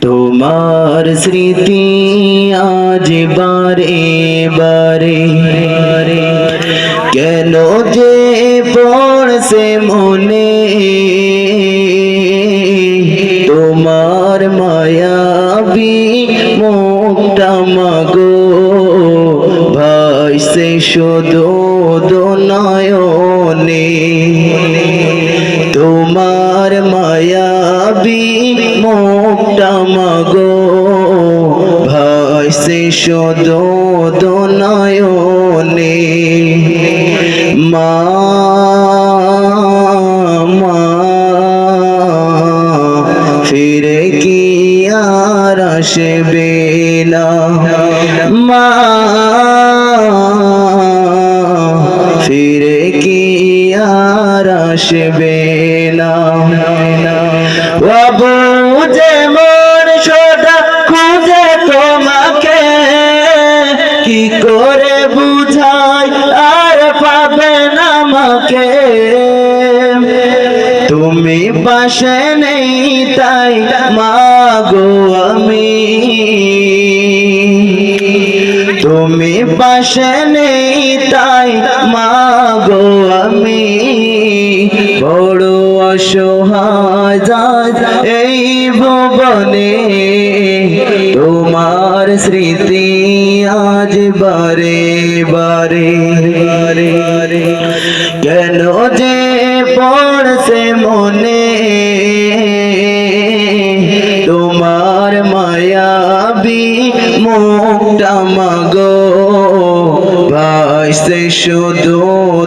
তোমার স্মৃতি আজ বারে বারে। কেন যে পড়ছে মনে? তোমার মায়াবি মাগো। ভাইসে শুধু দোনয়নে। ভাইসে শুধু দোনয়নে। মা মা, ফিরে কি আর আসবে না? মা, ফিরে কি আর আসবে না? বাবু যে মন পাশে নেই তাই মাগো আমি। তুমি পাশে নেই তাই মাগো আমি। বড় অসহায় এই ভুবনে তোমার স্মৃতি আজ বারে বারে। কেন যে পড়ছে মনে। তোমার মায়াবী মুক্তা মাগো। ভাইসে শুধু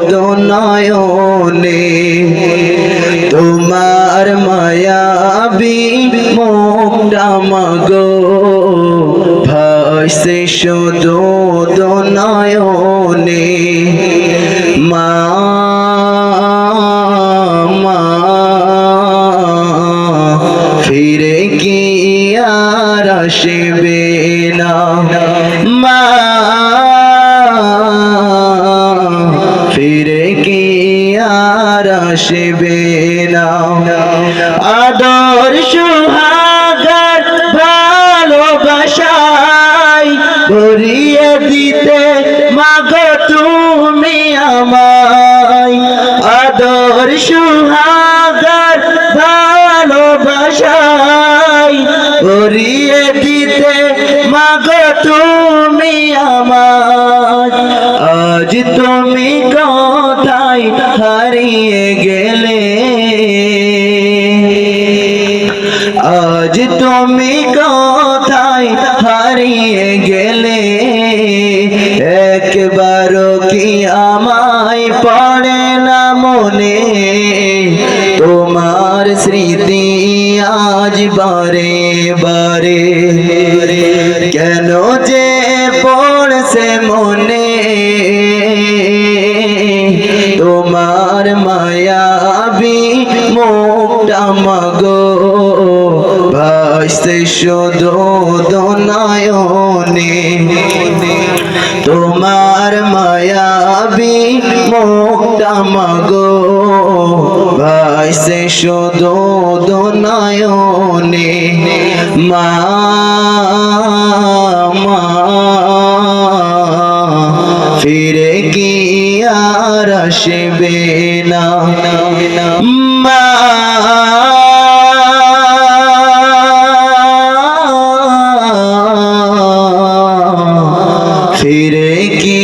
দোনয়নে। তোমার মায়াবী মুক্তা মাগো। ভাইসে শুধু দোনয়নে। ফিরে কি আর আসবে না। মা ফিরে কি আর আসবে না। আদর সুহাগার ভালোবাসাই ভরিয়ে ভরিয়ে দিতে মাগো তুমি আমার। আজ তুমি কোথায় হারিয়ে গেলে? আজ তুমি কোথায় হারিয়ে গেলে? একবারও কি আমায় পড়ে না মনে? কেন যে পড়ছে মনে। তোমার মায়াবি মুক্তা মাগো। ভাসতে শুধু দোনয়নে তোমার মায়াবী মুক্তা মাগো। ভাসতে শুধু দোনয়নে মা মা ফিরে ফিরে কি?